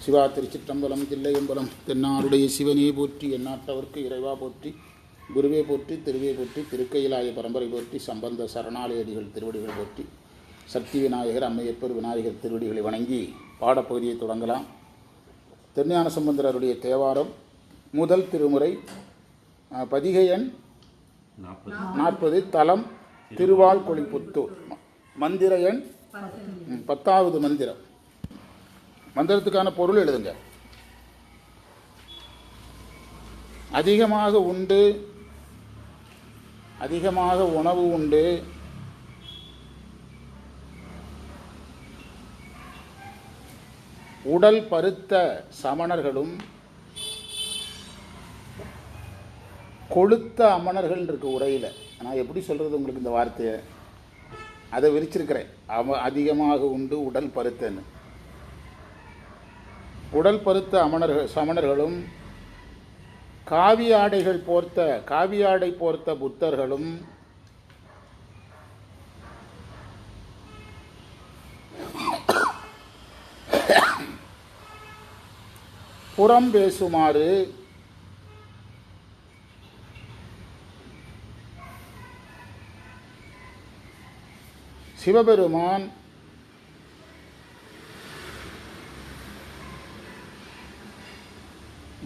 சிவா திருச்சிற்றம்பலம் தில்லையம்பலம் தென்னாருடைய சிவனே போற்றி எந்நாட்டவர்க்கு இறைவா போற்றி குருவே போற்றி திருவே போற்றி திருக்கையிலாய பரம்பரை போற்றி சம்பந்த சரணாலயடிகள் திருவடிகள் போற்றி சக்தி விநாயகர் அம்மையப்பர் விநாயகர் திருவடிகளை வணங்கி பாடப்பகுதியை தொடங்கலாம். திருஞான சம்பந்தரருடைய தேவாரம் முதல் திருமுறை அஹ், பதிகை எண் நாற்பது தலம் திருவாழ்கொழிப்புத்தூர் ம- மந்திர எண் பத்தாவது மந்திரம். மந்திரத்துக்கான பொருள் எழுதுங்க. அதிகமாக உண்டு அதிகமாக உணவு உண்டு உடல் பருத்த சமணர்களும் கொளுத்த அமணர்கள் இருக்கு உரையில். நான் எப்படி சொல்கிறது உங்களுக்கு இந்த வார்த்தையை? அதை விரிச்சிருக்கிறேன். அவ அதிகமாக உண்டு உடல் பருத்தன்னு. உடல் பருத்த அமணர்கள் சமணர்களும் காவி ஆடைகள் போர்த்த காவி ஆடை போர்த்த புத்தர்களும் புறம் பேசுமாறு சிவபெருமான்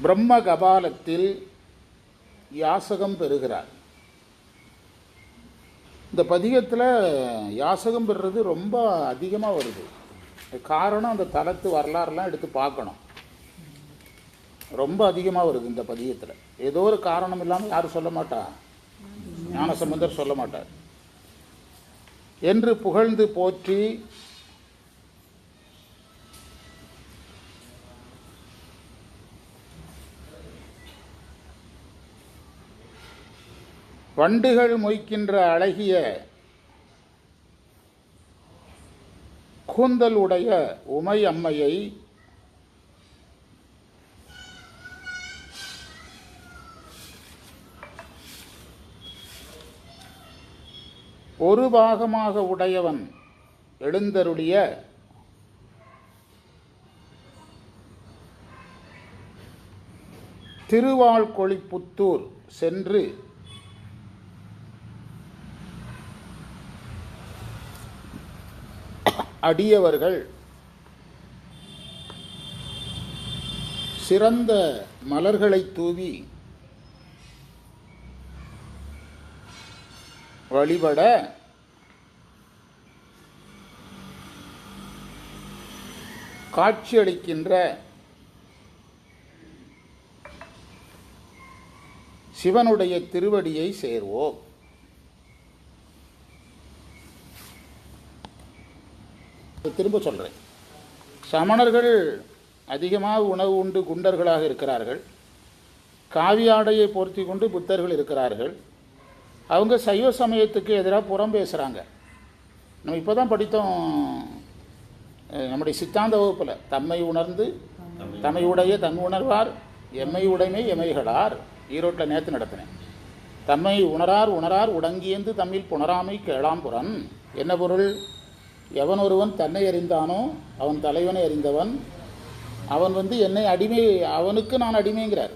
பிரம்ம கபாலத்தில் யாசகம் பெறுகிறார். இந்த பதிகத்தில் யாசகம் பெறுறது ரொம்ப அதிகமாக வருது. காரணம் அந்த தலத்து வரலாறுலாம் எடுத்து பார்க்கணும். ரொம்ப அதிகமாக வருது இந்த பதிகத்தில். ஏதோ ஒரு காரணம் இல்லாமல் யாரும் சொல்ல மாட்டா. ஞானசம்பந்தர் சொல்ல மாட்டார். என்று புகழ்ந்து போற்றி வண்டுகள் மொய்க்கின்ற அழகிய கூந்தல் உடைய உமை அம்மையை ஒரு பாகமாக உடையவன் எழுந்தருளிய திருவாழ்கொழிப்புத்தூர் சென்று அடியவர்கள் சிறந்த மலர்களை தூவி வழிபட காட்சியளிக்கின்ற சிவனுடைய திருவடியை சேர்வோம். திரும்ப சொல்கிறேன் சமணர்கள் அதிகமாக உணவு உண்டு குண்டர்களாக இருக்கிறார்கள். காவி ஆடையை பொருத்தி கொண்டு புத்தர்கள் இருக்கிறார்கள். அவங்க சைவ சமயத்துக்கு எதிராக புறம் பேசுகிறாங்க நம்ம இப்போ தான் படித்தோம் நம்முடைய சித்தாந்த வகுப்பில் தம்மை உணர்ந்து தம்மையுடைய தன் உணர்வார் எம்மை உடைமை எமைகளார் ஈரோட்டில் நேற்று நடத்தினேன். தம்மை உணரார் உணரார் உடங்கியந்து தம்மில் புணராமை கேளாம்புறன் என்ன பொருள்? எவன் ஒருவன் தன்னை அறிந்தானோ அவன் தலைவனை அறிந்தவன். அவன் வந்து என்னை அடிமை அவனுக்கு நான் அடிமைங்கிறார்.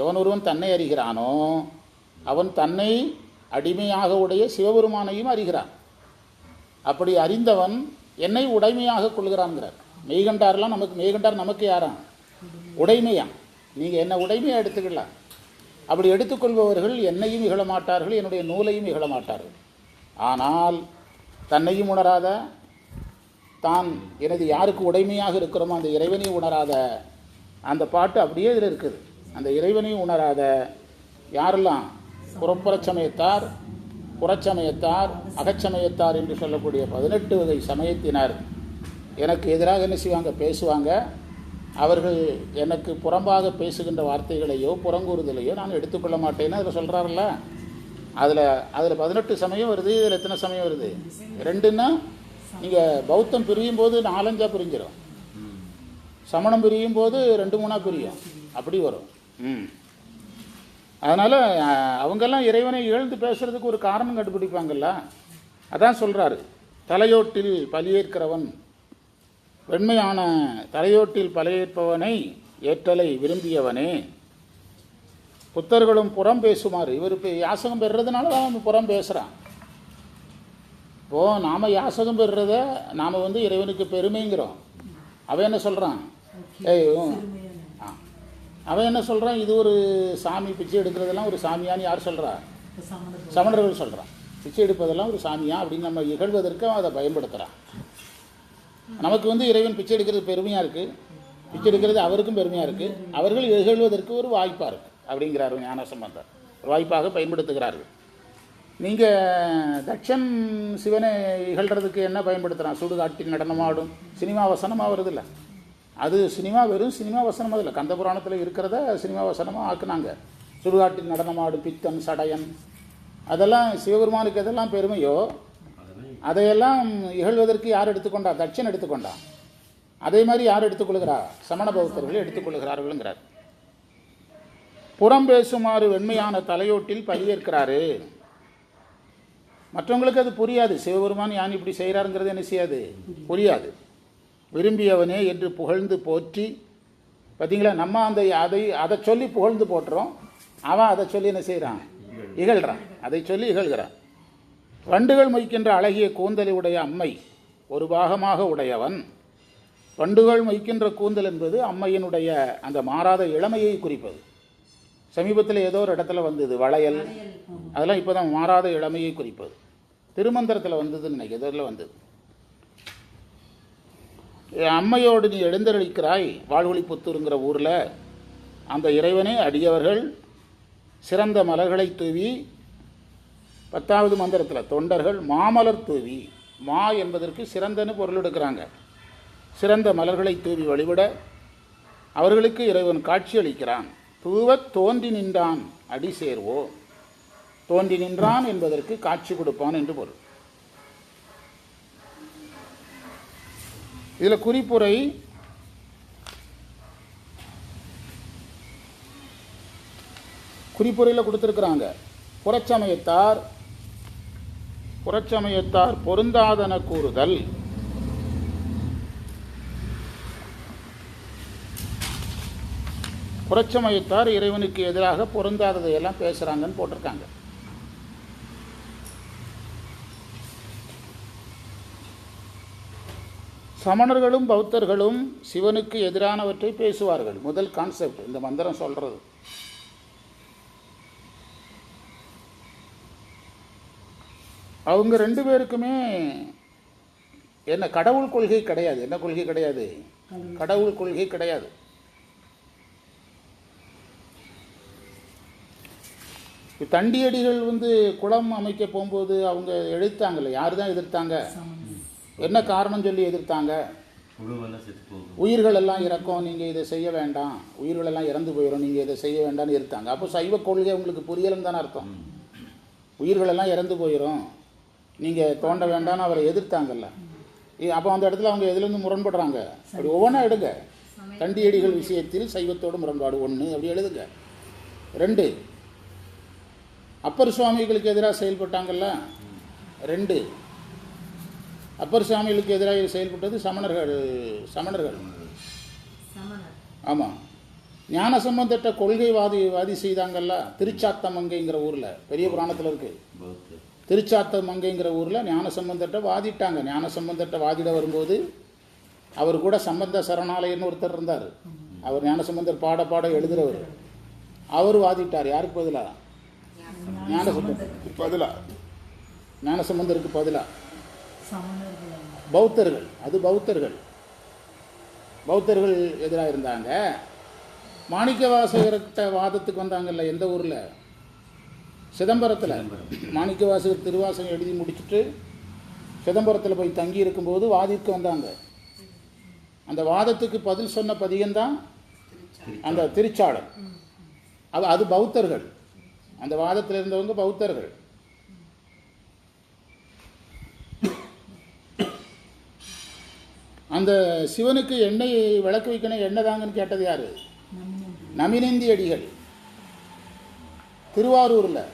எவன் ஒருவன் தன்னை அறிகிறானோ அவன் தன்னை அடிமையாக உடைய சிவபெருமானையும் அறிகிறான். அப்படி அறிந்தவன் என்னை உடைமையாக கொள்கிறான்ங்கிறார். மெய்கண்டார்லாம் நமக்கு மெய்கண்டார் நமக்கு யாராம்? உடைமையா நீங்கள் என்ன உடைமையாக எடுத்துக்கலாம். அப்படி எடுத்துக்கொள்பவர்கள் என்னையும் இகழ மாட்டார்கள் என்னுடைய நூலையும் இகழ மாட்டார்கள். ஆனால் தன்னையும் உணராத தான் எனது யாருக்கு உடைமையாக இருக்கிறோமோ அந்த இறைவனையும் உணராத அந்த பாட்டு அப்படியே இதில் இருக்குது. அந்த இறைவனையும் உணராத யாரெல்லாம்? புறப்புறச் சமயத்தார் புறச்சமயத்தார் அகச்சமயத்தார் என்று சொல்லக்கூடிய பதினெட்டு வகை சமயத்தினர் எனக்கு எதிராக என்ன செய்வாங்க? பேசுவாங்க. அவர்கள் எனக்கு புறம்பாக பேசுகின்ற வார்த்தைகளையோ புறங்கூறுதலையோ நான் எடுத்துக்கொள்ள மாட்டேன்னு அதில் சொல்கிறாருல்ல அதில் அதில் பதினெட்டு சமயம் வருது இதில் எத்தனை சமயம் வருது? ரெண்டுன்னா நீங்கள் பௌத்தம் பிரியும் போது நாலஞ்சா பிரிஞ்சிடும் சமணம் பிரியும் போது ரெண்டு மூணாக பிரியும். அப்படி வரும். ம். அதனால் அவங்கெல்லாம் இறைவனை இழந்து பேசுறதுக்கு ஒரு காரணம் கண்டுபிடிப்பாங்கல்ல? அதான் சொல்கிறாரு தலையோட்டில் பலியேற்கிறவன். வெண்மையான தலையோட்டில் பலையேற்பவனை ஏற்றலை விரும்பியவனே. புத்தர்களும் புறம் பேசுமாறு. இவர் இப்போ யாசகம் பெறுறதுனால தான் அவன் புறம் பேசுகிறான் இப்போது நாம் யாசகம் பெறுறத நாம் வந்து இறைவனுக்கு பெருமைங்கிறோம். அவன் என்ன சொல்கிறான் ஏய் ஆ. அவன் என்ன சொல்கிறான் இது ஒரு சாமி பிச்சை எடுக்கிறதெல்லாம் ஒரு சாமியான்னு யார் சொல்கிறா சமணர்கள் சொல்கிறான் பிச்சை எடுப்பதெல்லாம் ஒரு சாமியா அப்படின்னு நம்ம இகழ்வதற்கு அவன் அதை பயன்படுத்துகிறான் நமக்கு வந்து இறைவன் பிச்சை எடுக்கிறது பெருமையாக இருக்குது பிச்சை எடுக்கிறது அவருக்கும் பெருமையாக இருக்குது அவர்கள் இகழ்வதற்கு ஒரு வாய்ப்பாக இருக்குது அப்படிங்கிறாரு ஞான சம்பந்தர். ஒரு வாய்ப்பாக பயன்படுத்துகிறார்கள். நீங்கள் தட்சன் சிவனை இகழ்கிறதுக்கு என்ன பயன்படுத்துகிறான் சுடுகாட்டி நடனமாடும். சினிமா வசனமாக வருதில்ல அது சினிமா வெறும் சினிமா வசனமாக இல்லை கந்த புராணத்தில் இருக்கிறத சினிமா வசனமாக ஆக்குனாங்க. சுடுகாட்டில் நடனமாடும் பித்தன் சடையன். அதெல்லாம் சிவபெருமானுக்கு எதெல்லாம் பெருமையோ அதையெல்லாம் இகழ்வதற்கு யார் எடுத்துக்கொண்டா? தட்சன் எடுத்துக்கொண்டான். அதே மாதிரி யார் எடுத்துக்கொள்கிறா? சமண பௌத்தர்கள் எடுத்துக்கொள்கிறார்கள்ங்கிறார். புறம் பேசுமாறு வெண்மையான தலையோட்டில் பதிவேற்கிறாரு. மற்றவங்களுக்கு அது புரியாது. சிவபெருமான் யான் இப்படி செய்கிறாருங்கிறது என்ன செய்யாது? புரியாது. விரும்பியவனே என்று புகழ்ந்து போற்றி பார்த்தீங்களா? நம்ம அந்த அதை அதை சொல்லி புகழ்ந்து போட்டுறோம் அவன் அதை சொல்லி என்ன செய்கிறான்? இகழ்கிறான் அதை சொல்லி இகழ்கிறான். வண்டுகள் மொய்க்கின்ற அழகிய கூந்தலை உடைய அம்மை ஒரு பாகமாக உடையவன். வண்டுகள் மொய்க்கின்ற கூந்தல் என்பது அம்மையினுடைய அந்த மாறாத இளமையை குறிப்பது. சமீபத்தில் ஏதோ ஒரு இடத்துல வந்தது வளையல். அதெல்லாம் இப்போ தான் மாறாத இளமையை குறிப்பது. திருமந்திரத்தில் வந்ததுன்னு நினைக்கிறேன் இதில் வந்தது. அம்மையோடு நீ எழுந்தருளிக்கிறாய் வாழ்வொளி புத்தூருங்கிற ஊரில். அந்த இறைவனே அடியவர்கள் சிறந்த மலர்களை தூவி பத்தாவது மந்திரத்தில் தொண்டர்கள் மாமலர் தூவி மா என்பதற்கு சிறந்தன்னு பொருள் எடுக்கிறாங்க. சிறந்த மலர்களை தூவி வழிபட அவர்களுக்கு இறைவன் காட்சி அளிக்கிறான். தூவத் தோன்றி நின்றான் அடி சேர்வோ? தோன்றி நின்றான் என்பதற்கு காட்சி கொடுப்பான் என்று பொருள். இதில் குறிப்புரை குறிப்புரையில் கொடுத்துருக்குறாங்க. புறச்சமயத்தார் புறச்சமயத்தார் பொருந்தாதன கூறுதல். புறச்சமயத்தார் இறைவனுக்கு எதிராக பொருந்தாததையெல்லாம் பேசுகிறாங்கன்னு போட்டிருக்காங்க. சமணர்களும் பௌத்தர்களும் சிவனுக்கு எதிரானவற்றை பேசுவார்கள். முதல் கான்செப்ட் இந்த மந்திரம் சொல்கிறது அவங்க ரெண்டு பேருக்குமே என்ன கடவுள் கொள்கை கிடையாது. என்ன கொள்கை கிடையாது? கடவுள் கொள்கை கிடையாது. தண்டியடிகள் வந்து குளம் அமைக்க போகும்போது அவங்க எழுத்தாங்கல்ல யார் தான் எதிர்த்தாங்க? என்ன காரணம் சொல்லி எதிர்த்தாங்க? உயிர்கள் எல்லாம் இறக்கும் நீங்கள் இதை செய்ய வேண்டாம். உயிர்கள் எல்லாம் இறந்து போயிடும் நீங்கள் இதை செய்ய வேண்டாம்னு எதிர்த்தாங்க. அப்போ சைவ கொள்கை உங்களுக்கு புரியலன்னு தானே அர்த்தம். உயிர்கள் எல்லாம் இறந்து போயிடும் நீங்கள் தோண்ட வேண்டாம்னு அவரை எதிர்த்தாங்கல்ல. அப்போ அந்த இடத்துல அவங்க எதுலேருந்து முரண்படுறாங்க? அப்படி ஒவ்வொன்றா எடுங்க. தண்டியடிகள் விஷயத்தில் சைவத்தோடு முரண்பாடு ஒன்று அப்படி எழுதுங்க. ரெண்டு அப்பர் சுவாமிகளுக்கு எதிராக செயல்பட்டாங்கல்ல? ரெண்டு. அப்பர் சுவாமிகளுக்கு எதிராக செயல்பட்டது சமணர்கள் சமணர்கள். ஆமாம் ஞான சம்பந்தட்ட கொள்கை வாதி வாதி செய்தாங்கல்ல திருச்சாத்தமங்கைங்கிற ஊரில். பெரிய புராணத்தில் இருக்குது பௌத்த திருச்சாத்தமங்கைங்கிற ஊரில் ஞான சம்பந்தட்ட வாதிட்டாங்க. ஞான சம்பந்தட்ட வாதிட வரும்போது அவர் கூட சம்பந்த சரணாலயன்னு ஒருத்தர் இருந்தார். அவர் ஞான சம்பந்தர் பாட பாட எழுதுறவர். அவர் வாதிட்டார். யாருக்கு பதிலா? ஞான சம்பந்தருக்கு பதிலா. ஞான சம்பந்தருக்கு பதிலா பௌத்தர்கள். அது பௌத்தர்கள். பௌத்தர்கள் எதிராக இருந்தாங்க. மாணிக்க வாசகர்கிட்ட வாதத்துக்கு வந்தாங்கல்ல எந்த ஊரில்? சிதம்பரத்தில். மாணிக்க வாசகர் திருவாசகம் எழுதி முடிச்சுட்டு சிதம்பரத்தில் போய் தங்கி இருக்கும்போது வாதிக்க வந்தாங்க. அந்த வாதத்துக்கு பதில் சொன்ன பதிகம்தான் அந்த திருச்சாளர் அது அது பௌத்தர்கள். அந்த வாதத்தில் இருந்தவங்க பௌத்தர்கள். அந்த சிவனுக்கு எண்ணெய் விளக்கு வைக்கணும் எண்ணெய் தாங்கன்னு கேட்டது யாரு? நமினந்தி அடிகள் திருவாரூரில்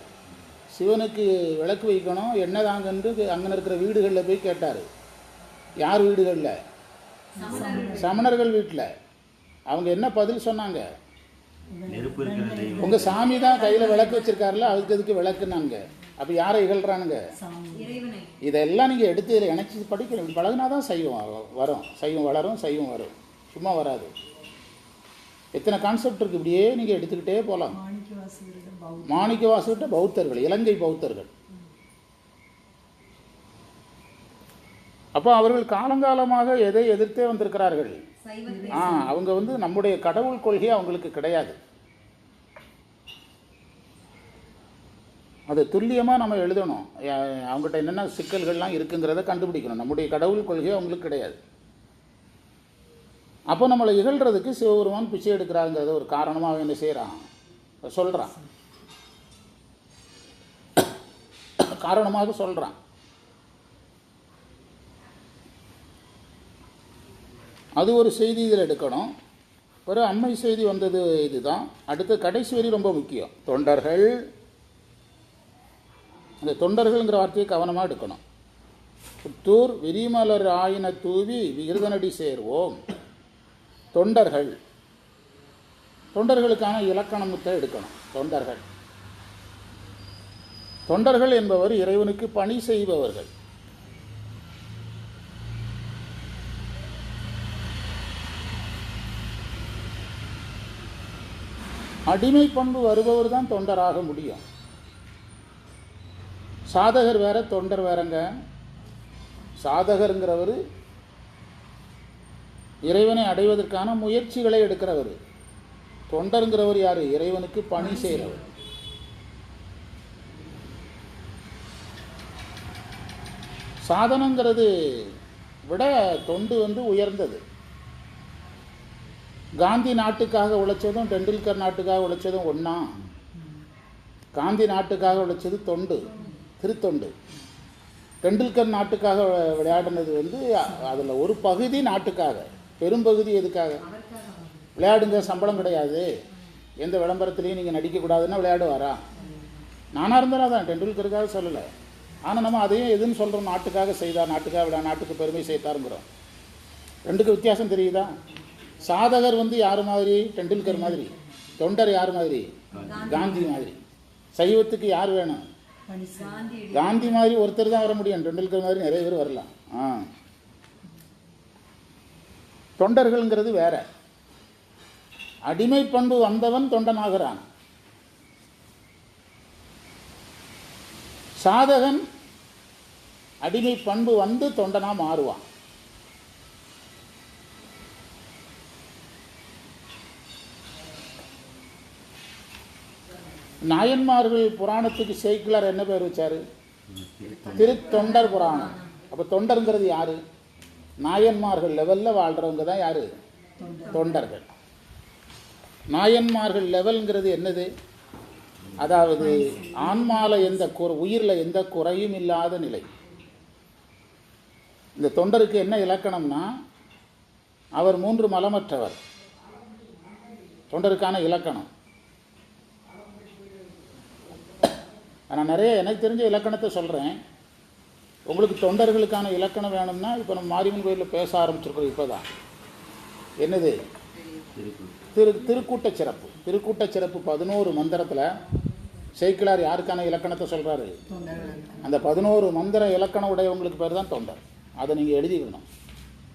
சிவனுக்கு விளக்கு வைக்கணும் எண்ணெய் தாங்கன்று அங்கே இருக்கிற வீடுகளில் போய் கேட்டார். யார் வீடுகளில்? சமணர்கள். வீட்டில் அவங்க என்ன பதில் சொன்னாங்க? நெருப்பு இருக்கிற தெய்வம். உங்கள் சாமி தான் கையில் விளக்கு வச்சிருக்காருல்ல அதுக்கு எதுக்கு விளக்குனாங்க? அப்போ யாரை இகழ்றானுங்க? இறைவனை. இதெல்லாம் நீங்கள் எடுத்து இதில் இணைச்சி படிக்கணும். இப்படி பழகுனா தான் சைவம் வ- வரும். சைவம் வளரும் சைவம் வரும். சும்மா வராது. எத்தனை கான்செப்ட் இருக்குது இப்படியே நீங்கள் எடுத்துக்கிட்டே போகலாம் பௌத்த மாணிக்கவாசகிட்ட பௌத்தர்கள் இலங்கை பௌத்தர்கள். அப்போ அவர்கள் காலங்காலமாக எதை எதிர்த்தே வந்திருக்கிறார்கள்? ஆ அவங்க வந்து நம்முடைய கடவுள் கொள்கை அவங்களுக்கு கிடையாது. அதை துல்லியமாக நம்ம எழுதணும். அவங்ககிட்ட என்னென்ன சிக்கல்கள்லாம் இருக்குங்கிறத கண்டுபிடிக்கணும். நம்முடைய கடவுள் கொள்கை அவங்களுக்கு கிடையாது. அப்போ நம்மளை இகழ்றதுக்கு சிவபெருமான் பிச்சை எடுக்கிறாங்கிறத ஒரு காரணமாக அவன் என்ன செய்கிறான் சொல்கிறான் காரணமாக சொல்கிறான் அது ஒரு செய்தி இதில் எடுக்கணும். ஒரு அண்மை செய்தி வந்தது இதுதான். அடுத்து கடைசி வரி ரொம்ப முக்கியம். தொண்டர்கள். அந்த தொண்டர்கள்ங்கிற வார்த்தையை கவனமாக எடுக்கணும். புத்தூர் விரிமலர் ஆயின தூவி விருதனடி சேர்வோம். தொண்டர்கள். தொண்டர்களுக்கான இலக்கணமுத்தை எடுக்கணும். தொண்டர்கள். தொண்டர்கள் என்பவர் இறைவனுக்கு பணி செய்பவர்கள். அடிமை பண்பு வருபவர் தான் தொண்டராக முடியும். சாதகர் வேற தொண்டர் வேறங்க. சாதகருங்கிறவர் இறைவனை அடைவதற்கான முயற்சிகளை எடுக்கிறவர். தொண்டருங்கிறவர் யார்? இறைவனுக்கு பணி செய்கிறவர் சாதனங்கிறது விட தொண்டு வந்து உயர்ந்தது. காந்தி நாட்டுக்காக உழைச்சதும் டெண்டுல்கர் நாட்டுக்காக உழைச்சதும் ஒன்றா காந்தி நாட்டுக்காக உழைச்சது தொண்டு திருத்தொண்டு. டெண்டுல்கர் நாட்டுக்காக விளையாடினது வந்து அதில் ஒரு பகுதி நாட்டுக்காக பெரும்பகுதி எதுக்காக? விளையாடுங்க சம்பளம் கிடையாது. எந்த விளம்பரத்துலேயும் நீங்கள் நடிக்கக்கூடாதுன்னா விளையாடுவாரா? நானாக இருந்தாலும் தான் டெண்டுல்கருக்காக சொல்லலை. ஆனால் நம்ம அதையும் எதுன்னு சொல்கிறோம் நாட்டுக்காக செய்தார் நாட்டுக்காக விட நாட்டுக்கு பெருமை சேர்த்தாருங்கிறோம். ரெண்டுக்கு வித்தியாசம் தெரியுதா? சாதகர் வந்து யார் மாதிரி? டெண்டுல்கர் மாதிரி. தொண்டர் யார் மாதிரி? காந்தி. மாதிரி. சைவத்துக்கு யார் வேணும்? காந்தி மாதிரி ஒருத்தர் தான் வர முடியும். டெண்டுல்கர் மாதிரி நிறைய பேர் வரலாம். ஆ. தொண்டர்கள்ங்கிறது வேற. அடிமை பண்பு வந்தவன் தொண்டனாகிறான். சாதகன் அடிமை பண்பு வந்து தொண்டனா மாறுவான். நாயன்மார்கள் புராணத்துக்கு சேக்கிலார் என்ன பேர் வச்சார்? திருத்தொண்டர் புராணம். அப்போ தொண்டருங்கிறது யார்? நாயன்மார்கள் லெவலில் வாழ்கிறவங்க தான் யார்? தொண்டர்கள். நாயன்மார்கள் லெவல்ங்கிறது என்னது? அதாவது ஆன்மாவில் எந்த குறை உயிரில் எந்த குறையும் இல்லாத நிலை. இந்த தொண்டருக்கு என்ன இலக்கணம்னா அவர் மூன்று மலமற்றவர். தொண்டருக்கான இலக்கணம். நான் நிறைய எனக்கு தெரிஞ்ச இலக்கணத்தை சொல்கிறேன் உங்களுக்கு தொண்டர்களுக்கான இலக்கணம் வேணும்னா இப்போ நம்ம மாரியம்மன் கோயிலில் பேச ஆரம்பிச்சிருக்கிறோம் இப்போ தான் என்னது? திரு திருக்கூட்ட சிறப்பு. திருக்கூட்ட சிறப்பு பதினோரு மந்திரத்தில் சேக்கிலார் யாருக்கான இலக்கணத்தை சொல்கிறாரு அந்த பதினோரு மந்திர இலக்கணம் உடையவங்களுக்கு பேர் தான் தொண்டர். அதை நீங்கள் எழுதிக்கணும்.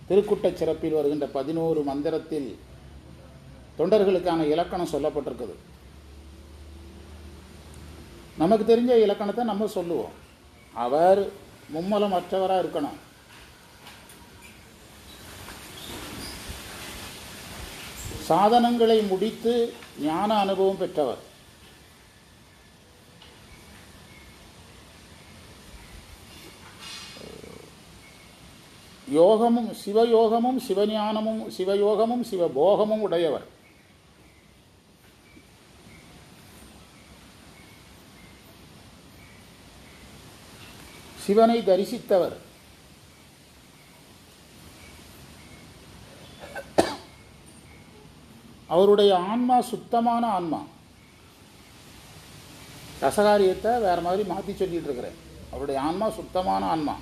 திருக்குட்ட சிறப்பில் வருகின்ற பதினோரு மந்திரத்தில் தொண்டர்களுக்கான இலக்கணம் சொல்லப்பட்டிருக்குது. நமக்கு தெரிஞ்ச இலக்கணத்தை நம்ம சொல்லுவோம். அவர் மும்மலம் அற்றவராக இருக்கணும். சாதனங்களை முடித்து ஞான அனுபவம் பெற்றவர். யோகமும் சிவயோகமும் சிவஞானமும் சிவயோகமும் சிவபோகமும் உடையவர். சிவனை தரிசித்தவர். அவருடைய ஆன்மா சுத்தமான ஆன்மா. ரசகாரியத்தை வேற மாதிரி மாற்றி சொல்லிட்டு இருக்கிறேன். அவருடைய ஆன்மா சுத்தமான ஆன்மா.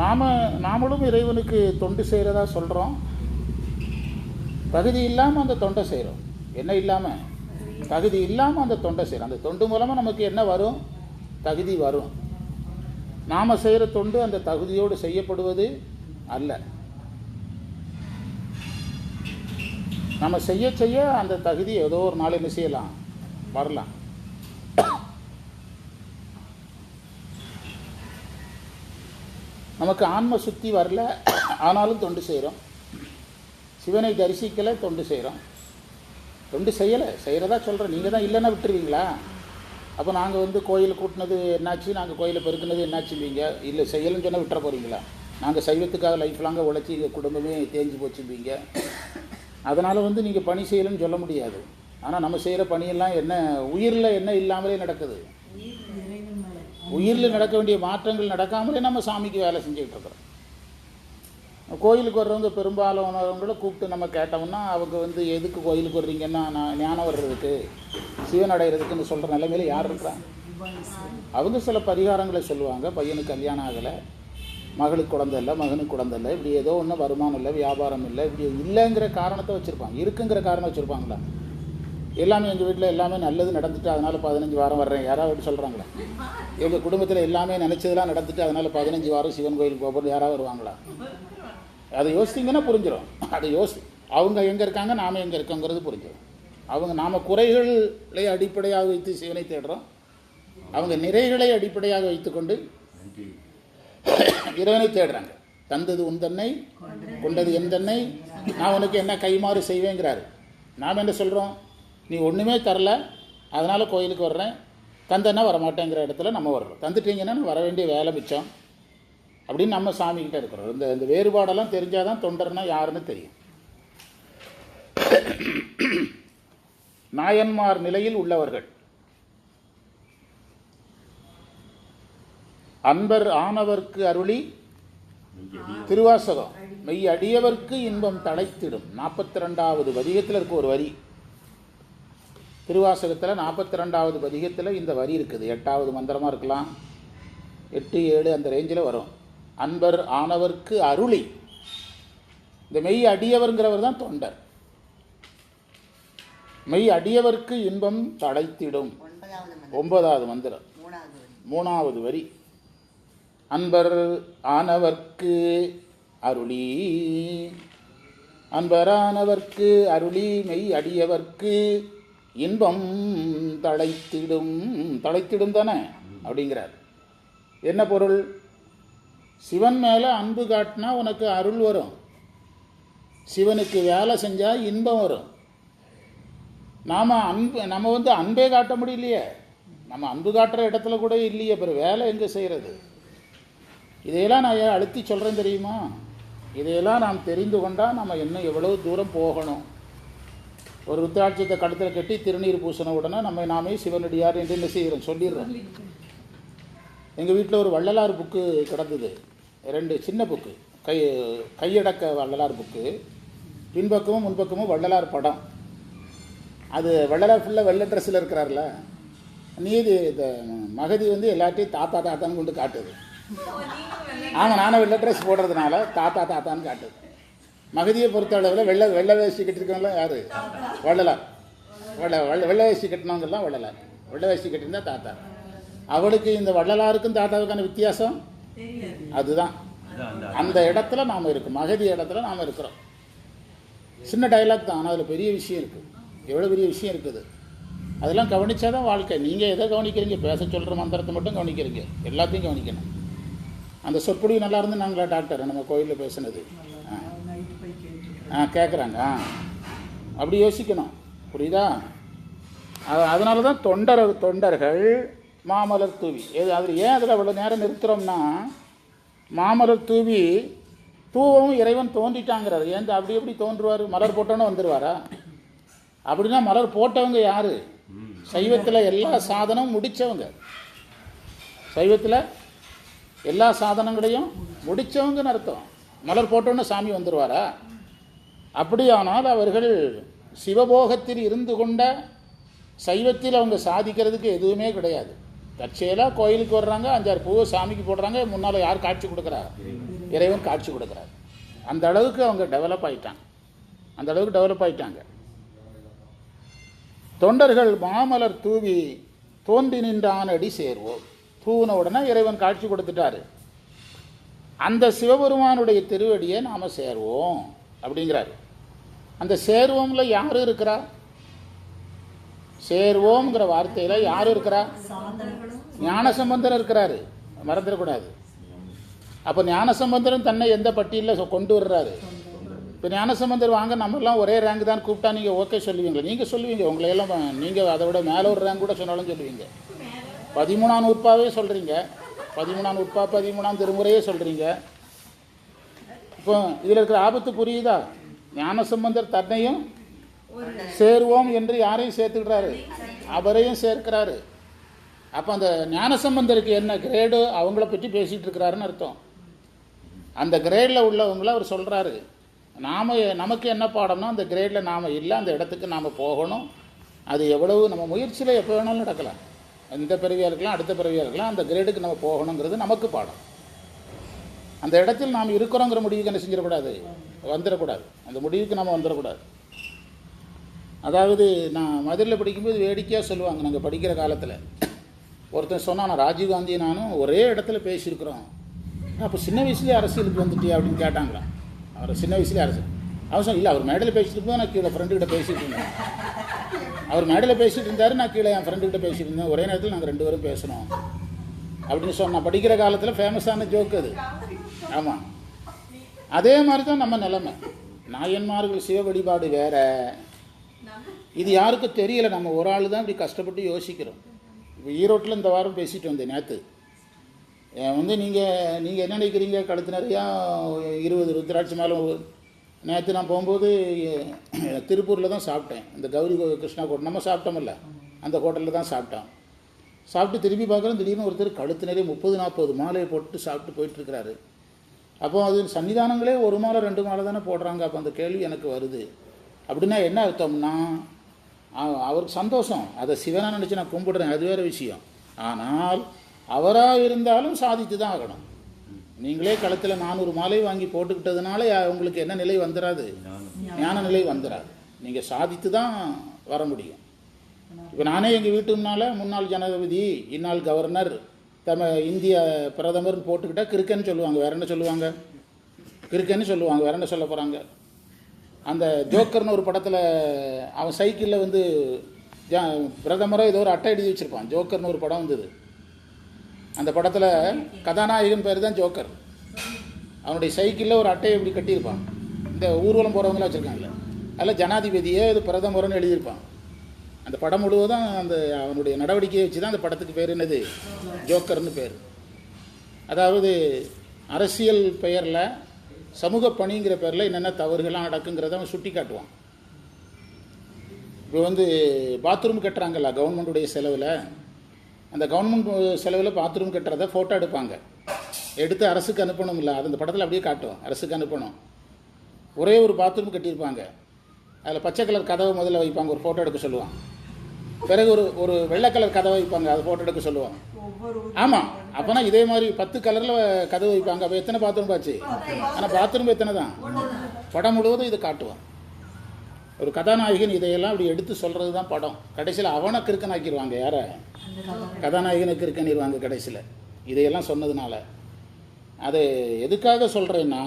நாம் நாமளும் இறைவனுக்கு தொண்டு செய்கிறதா சொல்கிறோம் தகுதி இல்லாமல் அந்த தொண்டை செய்கிறோம் என்ன இல்லாமல் தகுதி இல்லாமல் அந்த தொண்டை செய்கிறோம் அந்த தொண்டு மூலமாக நமக்கு என்ன வரும்? தகுதி வரும். நாம் செய்கிற தொண்டு அந்த தகுதியோடு செய்யப்படுவது அல்ல. நம்ம செய்ய செய்ய அந்த தகுதி ஏதோ ஒரு நாள் என்ன செய்யலாம்? வரலாம். நமக்கு ஆன்ம சுத்தி வரல. ஆனாலும் தொண்டு செய்கிறோம் சிவனை தரிசிக்கலை தொண்டு செய்கிறோம் தொண்டு செய்யலை. செய்கிறதா சொல்கிறேன் நீங்கள் தான் இல்லைன்னா விட்டுருவீங்களா? அப்போ நாங்கள் வந்து கோயில் கூட்டினது என்னாச்சு? நாங்கள் கோயிலை பெருக்குனது என்னாச்சும்பீங்க? இல்லை செய்யலைன்னு சொன்னால் விட்டுற போகிறீங்களா நாங்கள் சைவத்துக்காக லைஃப் லாங்க உழைச்சி எங்கள் குடும்பமே தேஞ்சு போச்சும்பீங்க. அதனால் வந்து நீங்கள் பணி செய்யலைன்னு சொல்ல முடியாது. ஆனால் நம்ம செய்கிற பணியெல்லாம் என்ன உயிரில் என்ன இல்லாமலே நடக்குது. உயிரில் நடக்க வேண்டிய மாற்றங்கள் நடக்காமலே நம்ம சாமிக்கு வேலை செஞ்சுக்கிட்டு இருக்கிறோம். கோயிலுக்கு வர்றவங்க பெரும்பாலானவங்கள கூப்பிட்டு நம்ம கேட்டோம்னா அவங்க வந்து எதுக்கு கோயிலுக்கு வர்றீங்கன்னா நான் ஞானம் வர்றதுக்கு சிவன் அடைகிறதுக்குன்னு சொல்கிற நிலைமையில யார் இருக்கிறா அவங்க சில பரிகாரங்களை சொல்லுவாங்க. பையனுக்கு கல்யாணம் ஆகலை மகளுக்கு குழந்தை இல்லை மகனுக்கு குழந்தை இல்லை இப்படி ஏதோ ஒன்றும் வருமானம் இல்லை வியாபாரம் இல்லை இப்படி இல்லைங்கிற காரணத்தை வச்சுருப்பாங்க. இருக்குங்கிற காரணம் வச்சுருப்பாங்களா? எல்லாமே எங்கள் வீட்டில் எல்லாமே நல்லது நடந்துட்டு அதனால் பதினஞ்சு வாரம் வர்றேன். யாராவது சொல்கிறாங்களா எங்கள் குடும்பத்தில் எல்லாமே நினச்சதெல்லாம் நடந்துட்டு அதனால் பதினஞ்சு வாரம் சிவன் கோயிலுக்கு போகிறது யாராவது வருவாங்களா? அதை யோசித்தீங்கன்னா புரிஞ்சிடும் அதை யோசி அவங்க எங்கே இருக்காங்க நாம் எங்கே இருக்கோங்கிறது புரிஞ்சிடும் அவங்க நாம் குறைகளை அடிப்படையாக வைத்து சிவனை தேடுறோம். அவங்க நிறைகளை அடிப்படையாக வைத்துக்கொண்டு இறைவனை தேடுறாங்க. தந்தது உன் தன்னை கொண்டது என் தன்னை நான் உனக்கு என்ன கைமாறு செய்வேங்கிறாரு. நாம் என்ன சொல்கிறோம் நீ ஒன்றுமே தரல அதனால் கோயிலுக்கு வர்றேன். தந்தன்னா வரமாட்டேங்கிற இடத்துல நம்ம வர்றோம். தந்துட்டீங்கன்னா வர வேண்டிய வேலை மிச்சம். அப்படின்னு நம்ம சாமிக்கிட்ட இருக்கிறோம். இந்த இந்த வேறுபாடெல்லாம் தெரிஞ்சால் தான் தொண்டர்னா யாருன்னு தெரியும். நாயன்மார் நிலையில் உள்ளவர்கள். அன்பர் ஆனவர்க்கு அருளி திருவாசகம் மெய் அடியவர்க்கு இன்பம் தழைத்திடும். நாற்பத்தி ரெண்டாவது வதிகத்தில் இருக்க ஒரு வரி. திருவாசகத்தில் நாற்பத்தி ரெண்டாவது பதிகத்தில் இந்த வரி இருக்குது. எட்டாவது மந்திரமாக இருக்கலாம். எட்டு ஏழு அந்த ரேஞ்சில் வரும். அன்பர் ஆனவர்க்கு அருளி. இந்த மெய் அடியவர்ங்கிறவர் தான் தொண்டர். மெய் அடியவர்க்கு இன்பம் தடைத்திடும். ஒன்பதாவது மந்திரம். மூணாவது வரி. மூணாவது வரி அன்பர் ஆனவர்க்கு அருளி. அன்பரானவர்க்கு அருளி மெய் அடியவர்க்கு இன்பம் தழைத்திடும் தழைத்திடும் தானே? அப்படிங்கிறார். என்ன பொருள்? சிவன் மேலே அன்பு காட்டினா உனக்கு அருள் வரும். சிவனுக்கு வேலை செஞ்சால் இன்பம் வரும். நாம் அன்பு நம்ம வந்து அன்பே காட்ட முடியலையே. நம்ம அன்பு காட்டுற இடத்துல கூட இல்லையே அப்புறம் வேலை எங்கே செய்கிறது இதையெல்லாம் நான் ஏன் அழுத்தி சொல்கிறேன் தெரியுமா? இதையெல்லாம் நாம் தெரிந்து கொண்டால் நம்ம இன்னும் எவ்வளோ தூரம் போகணும்? ஒரு ருத்ராட்சத்தை கழுத்தில் கட்டி திருநீர் பூசின உடனே நம்ம நாமே சிவனடியார் என்று என்ன செய்கிறோம் சொல்லிடுறோம். எங்கள் வீட்டில் ஒரு வள்ளலார் புக்கு கிடந்தது. ரெண்டு சின்ன புக்கு. கை கையடக்க வள்ளலார் புக்கு. பின்பக்கமும் முன்பக்கமும் வள்ளலார் படம். அது வள்ளலார் ஃபுல்லாக வெள்ளை ட்ரெஸ்ஸில் இருக்கிறார்ல. நீதி இந்த மகதி வந்து எல்லாத்தையும் தாத்தா தாத்தான்னு கொண்டு காட்டுது. ஆமாம் நானும் வெள்ளை ட்ரெஸ் போடுறதுனால தாத்தா தாத்தான்னு காட்டுது. மகதியை பொறுத்த அளவில் வெள்ளை வெள்ளை வேஷ்டி கட்டிருக்கவங்களாம் யார்? வள்ளலார். வெள்ள வெள்ளை வெள்ளை வேஷ்டி கட்டினவங்கெல்லாம் வள்ளலார். வெள்ளை வேஷ்டி கட்டியிருந்தா தாத்தா. அவளுக்கு இந்த வள்ளலாருக்கும் தாத்தாவுக்கான வித்தியாசம்? அதுதான். அந்த இடத்துல நாம் இருக்கோம். மகதி இடத்துல நாம் இருக்கிறோம். சின்ன டைலாக் தான் ஆனால் அதில் பெரிய விஷயம் இருக்குது எவ்வளோ பெரிய விஷயம் இருக்குது அதெல்லாம் கவனிச்சா தான் வாழ்க்கை. நீங்கள் எதை கவனிக்கிறீங்க? பேச சொல்கிற மந்திரத்தை மட்டும் கவனிக்கிறீங்க. எல்லாத்தையும் கவனிக்கணும். அந்த சொற்பொழிவு நல்லா இருந்து நாங்களா டாக்டர் நம்ம கோயிலில் பேசுனது. ஆ. கேட்குறாங்க ஆ அப்படி யோசிக்கணும். புரியுதா? அதனால தான் தொண்டர் தொண்டர்கள் மாமலர் தூவி. எது அதில் ஏன் அதில் அவ்வளோ நேரம் நிறுத்துகிறோம்னா மாமலர் தூவி தூவவும் இறைவன் தோன்றிட்டாங்கிறார். ஏன் அப்படி எப்படி தோன்றுவார்? மலர் போட்டோன்னு வந்துடுவாரா அப்படின்னா மலர் போட்டவங்க யார்? சைவத்தில் எல்லா சாதனமும் முடித்தவங்க சைவத்தில் எல்லா சாதனங்களையும் முடித்தவங்கன்னு அர்த்தம். மலர் போட்டோன்னு சாமி வந்துடுவாரா அப்படியானால் அவர்கள் சிவபோகத்தில் இருந்து கொண்ட சைவத்தில் அவங்க சாதிக்கிறதுக்கு எதுவுமே கிடையாது. தற்செயலாக கோயிலுக்கு வர்றாங்க அஞ்சாறு பூவை சாமிக்கு போடுறாங்க முன்னால் யார் காட்சி கொடுக்குறா இறைவன் காட்சி கொடுக்குறார். அந்த அளவுக்கு அவங்க டெவலப் ஆயிட்டாங்க. அந்த அளவுக்கு டெவலப் ஆயிட்டாங்க. தொண்டர்கள் மாமலர் தூவி தோன்றி நின்றான் அடி சேர்வோம். தூவின உடனே இறைவன் காட்சி கொடுத்துட்டாரு. அந்த சிவபெருமானுடைய திருவடியை நாம் சேர்வோம் அப்படிங்கிறாரு. அந்த சேர்வோம்ல யார் இருக்கிறா? சேர்வோம்ங்கிற வார்த்தையில யார் இருக்கிறா? ஞானசம்பந்தர் இருக்கிறாரு. மறந்துடக்கூடாது. அப்போ ஞானசம்பந்தரும் தன்னை எந்த பட்டியலில் கொண்டு வர்றாரு? இப்போ ஞானசம்பந்தர் வாங்க நம்மெல்லாம் ஒரே ரேங்க் தான் கூப்பிட்டா நீங்கள் ஓகே சொல்லுவீங்களா? நீங்கள் சொல்லுவீங்க. உங்களையெல்லாம் நீங்கள் அதை விட மேலே ஒரு ரேங்க் கூட சொன்னாலும் சொல்லுவீங்க. பதிமூணாம் நூற்பாவே சொல்கிறீங்க பதிமூணாம் நூற்பா பதிமூணாம் திருமுறையே சொல்கிறீங்க இப்போ இதில் இருக்கிற ஆபத்து புரியுதா? ஞானசம்பந்தர் தன்னையும் சேருவோம் என்று யாரையும் சேர்த்துக்கிறாரு? அவரையும் சேர்க்கிறாரு. அப்போ அந்த ஞானசம்பந்தருக்கு என்ன கிரேடு அவங்கள பற்றி பேசிகிட்டு இருக்கிறாருன்னு அர்த்தம். அந்த கிரேடில் உள்ளவங்கள அவர் சொல்கிறாரு நாம் நமக்கு என்ன பாடம்னா அந்த கிரேடில் நாம் இல்லை அந்த இடத்துக்கு நாம் போகணும். அது எவ்வளவு நம்ம முயற்சியில் எப்போ வேணாலும் நடக்கலாம். இந்த பிறவியாக இருக்கலாம் அடுத்த பிறவியாக இருக்கலாம் அந்த கிரேடுக்கு நம்ம போகணுங்கிறது நமக்கு பாடம். அந்த இடத்தில் நாம் இருக்கிறோங்கிற முடிவுக்கு என்ன செஞ்சிடக்கூடாது? வந்துடக்கூடாது. அந்த முடிவுக்கு நம்ம வந்துடக்கூடாது. அதாவது நான் மதுரையில் படிக்கும்போது வேடிக்கையாக சொல்லுவாங்க நாங்கள் படிக்கிற காலத்தில். ஒருத்தன் சொன்னான் நான் ராஜீவ்காந்தி நானும் ஒரே இடத்துல பேசியிருக்கிறோம். அப்போ சின்ன வயசுலேயே அரசியலுக்கு வந்துட்டியா அப்படின்னு கேட்டாங்களாம் அவர் சின்ன வயசுலேயே அரசியல். அவசரம் இல்லை அவர் மேடையில் பேசிட்டு போது நான் கீழே ஃப்ரெண்டுக்கிட்ட பேசிகிட்டு இருந்தேன். அவர் மேடையில் பேசிகிட்டு இருந்தார் நான் கீழே என் ஃப்ரெண்டுக்கிட்ட பேசிகிட்டு இருந்தேன். ஒரே நேரத்தில் நாங்கள் ரெண்டு பேரும் பேசணும் அப்படின்னு சொன்னால் படிக்கிற காலத்தில் ஃபேமஸான ஜோக்கு அது. ஆமாம் அதே மாதிரி தான் நம்ம நிலைமை. நாயன்மார்கள் சிவ வழிபாடு வேறு. இது யாருக்கும் தெரியல நம்ம ஒரு ஆள் தான் இப்படி கஷ்டப்பட்டு யோசிக்கிறோம். இப்போ ஈரோட்டில் இந்த வாரம் பேசிட்டு வந்தேன் நேற்று வந்து நீங்கள் நீங்கள் என்ன நினைக்கிறீங்க? கழுத்து நிறையா இருபது ருத்ராட்சி மாலை நேற்று நான் போகும்போது திருப்பூரில் தான் சாப்பிட்டேன். இந்த கௌரி கோ- கிருஷ்ணா கோட்டை நம்ம சாப்பிட்டோம்ல. அந்த ஹோட்டலில் தான் சாப்பிட்டோம். சாப்பிட்டு திரும்பி பார்க்குறோம் திடீர்னு ஒருத்தர் கழுத்து நிறைய முப்பது நாற்பது மாலையை போட்டு சாப்பிட்டு போயிட்டுருக்கிறாரு. அப்போ அது சன்னிதானங்களே ஒரு மாலை ரெண்டு மாலை தானே போடுறாங்க. அப்போ அந்த கேள்வி எனக்கு வருது. அப்படின்னா என்ன அர்த்தம்னா அவருக்கு சந்தோஷம். அதை சிவனா நினச்சி நான் கும்பிடுறேன். அது வேறு விஷயம். ஆனால் அவராக இருந்தாலும் சாதித்து தான் ஆகணும். நீங்களே களத்தில் நானூறு மாலை வாங்கி போட்டுக்கிட்டதுனால உங்களுக்கு என்ன நிலை வந்துடாது ஞான நிலை வந்துடாது நீங்கள் சாதித்து தான் வர முடியும். இப்போ நானே எங்கள் வீட்டு முன்னால் முன்னாள் ஜனாதிபதி இந்நாள் கவர்னர் தம இந்திய பிரதமர்னு போட்டுக்கிட்டா கிறுக்கன்னு சொல்லுவாங்க. வேற என்ன சொல்லுவாங்க? கிறுக்கன்னு சொல்லுவாங்க. வேற என்ன சொல்ல போகிறாங்க அந்த ஜோக்கர்னு ஒரு படத்தில் அவன் சைக்கிளில் வந்து பிரதமரோ ஏதோ ஒரு அட்டை எழுதி வச்சுருப்பான். ஜோக்கர்னு ஒரு படம் வந்தது. அந்த படத்தில் கதாநாயகன் பேர் தான் ஜோக்கர். அவனுடைய சைக்கிளில் ஒரு அட்டையை இப்படி கட்டியிருப்பான். இந்த ஊர்வலம் போகிறவங்களாம் வச்சுருக்காங்கல்ல. அதில் ஜனாதிபதியே இது பிரதமரன்னு எழுதியிருப்பான். அந்த படம் முழுவதும் அந்த அவனுடைய நடவடிக்கையை வச்சு தான் அந்த படத்துக்கு பேர் என்னது? ஜோக்கர்னு பேர். அதாவது அரசியல் பெயரில் சமூக பணிங்கிற பேரில் என்னென்ன தவறுகள்லாம் நடக்குங்கிறத அவன் சுட்டி காட்டுவான். இப்போ வந்து பாத்ரூம் கட்டுறாங்கல்ல கவர்மெண்ட்டுடைய செலவில். அந்த கவர்மெண்ட் செலவில் பாத்ரூம் கட்டுறத ஃபோட்டோ எடுப்பாங்க. எடுத்து அரசுக்கு அனுப்பணும்ல அது அந்த படத்தில் அப்படியே காட்டும் அரசுக்கு அனுப்பணும். ஒரே ஒரு பாத்ரூம் கட்டியிருப்பாங்க. அதில் பச்சை கலர் கதவை முதல்ல வைப்பாங்க ஒரு ஃபோட்டோ எடுக்க சொல்லுவான். பிறகு ஒரு ஒரு வெள்ளை கலர் கதவை வைப்பாங்க அதை ஃபோட்டோ எடுக்க ஒவ்வொரு ஆமாம் அப்போனா இதே மாதிரி பத்து கலரில் கதவு வைப்பாங்க. அப்போ எத்தனை பாத்ரூம் பாச்சு? ஆனால் பாத்ரூம் எத்தனை தான்? படம் முழுவதும் இதை காட்டுவான். ஒரு கதாநாயகன் இதையெல்லாம் அப்படி எடுத்து சொல்கிறது தான் படம். கடைசியில் அவனை கிறுக்கன் ஆக்கிடுவாங்க யாரை? கதாநாயகனை கிறுக்கணிடுவாங்க கடைசியில். இதையெல்லாம் சொன்னதுனால. அது எதுக்காக சொல்கிறேன்னா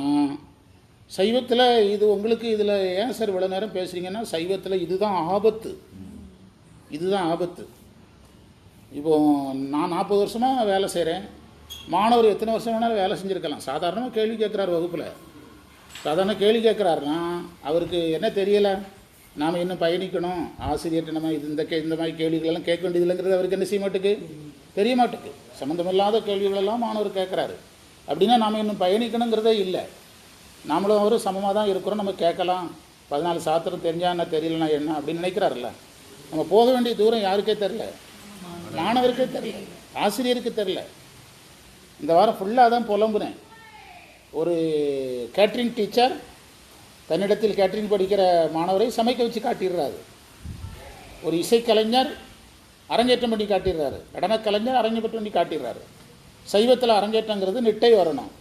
சைவத்தில் இது உங்களுக்கு இதில் ஏன் சார் இவ்வளோ நேரம் பேசுகிறீங்கன்னா சைவத்தில் இதுதான் ஆபத்து. இதுதான் ஆபத்து. இப்போ நான் நாற்பது வருஷமாக வேலை செய்கிறேன் மாணவர் எத்தனை வருஷம் வேணாலும் வேலை செஞ்சுருக்கலாம். சாதாரணமாக கேள்வி கேட்குறாரு வகுப்பில். சாதாரண கேள்வி கேட்குறாருன்னா அவருக்கு என்ன தெரியலை? நாம் இன்னும் பயணிக்கணும். ஆசிரியர்கிட்ட நம்ம இது இந்த கே இந்த மாதிரி கேள்விகளெல்லாம் கேட்க வேண்டியதில்லைங்கிறது அவருக்கு என்ன செய்ய மாட்டேக்கு? தெரிய மாட்டுக்கு. சம்மந்தமில்லாத கேள்விகளெல்லாம் மாணவர் கேட்குறாரு. அப்படின்னா நாம் இன்னும் பயணிக்கணுங்கிறதே இல்லை. நாமளும் அவரும் சமமாக தான் இருக்கிறோம். நம்ம கேட்கலாம். பதினாலு சாத்திரம் தெரிஞ்சா என்ன தெரியலனா என்ன அப்படின்னு நினைக்கிறாருல்ல. நம்ம போக வேண்டிய தூரம் யாருக்கே தெரில மாணவருக்கே தெரில ஆசிரியருக்கு தெரில இந்த வாரம் ஃபுல்லாக தான் புலம்புனேன். ஒரு கேட்ரிங் டீச்சர் தன்னிடத்தில் கேட்ரிங் படிக்கிற மாணவரை சமைக்க வச்சு காட்டிடுறாரு. ஒரு இசைக்கலைஞர் அரங்கேற்றம் பண்ணி காட்டிடுறாரு. நடனக்கலைஞர் அரங்கேற்றம் பண்ணி காட்டிடுறாரு. சைவத்தில் அரங்கேற்றங்கிறது நிட்டை வரணும்.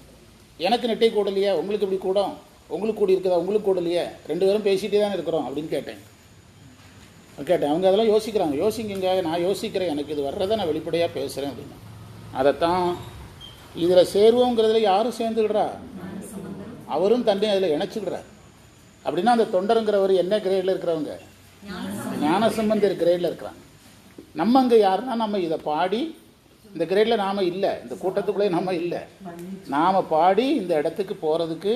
எனக்கு நெட்டை கூடலையே உங்களுக்கு இப்படி கூடும் உங்களுக்கு கூடி இருக்குதா உங்களுக்கு கூடலையே ரெண்டு பேரும் பேசிகிட்டே தானே இருக்கிறோம் அப்படின்னு கேட்டேன். கேட்டேன் அவங்க அதெல்லாம் யோசிக்கிறாங்க. யோசிக்குங்க நான் யோசிக்கிறேன் எனக்கு இது வர்றதை நான் வெளிப்படையாக பேசுகிறேன் அப்படின்னு. அதைத்தான் இதில் சேருவோங்கிறதுல யாரும் சேர்ந்துக்கிடுறா அவரும் தண்டையும் அதில் இணைச்சிக்கிறார். அப்படின்னா அந்த தொண்டருங்கிறவர் என்ன கிரேடில் இருக்கிறவங்க? ஞானசம்பந்தர் கிரேடில் இருக்கிறாங்க. நம்ம அங்கே யாருன்னா நம்ம இதை பாடி இந்த கிரேடில் நாம் இல்லை. இந்த கூட்டத்துக்குள்ளே நம்ம இல்லை. நாம் பாடி இந்த இடத்துக்கு போகிறதுக்கு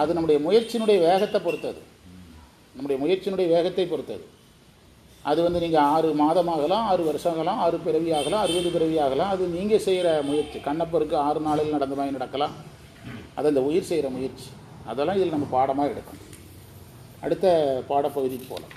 அது நம்முடைய முயற்சியினுடைய வேகத்தை பொறுத்தது. நம்முடைய முயற்சியினுடைய வேகத்தை பொறுத்தது. அது வந்து நீங்கள் ஆறு மாதமாகலாம் ஆறு வருஷம் ஆகலாம் ஆறு பிறவி ஆகலாம் அறுபது பிறவி ஆகலாம் அது நீங்கள் செய்கிற முயற்சி. கண்ணப்பருக்கு ஆறு நாளில் நடந்த மாதிரி நடக்கலாம். அது அந்த உயிர் செய்கிற முயற்சி. அதெல்லாம் இதில் நம்ம பாடமாக எடுக்கணும். அடுத்த பாடப்பகுதிக்கு போகலாம்.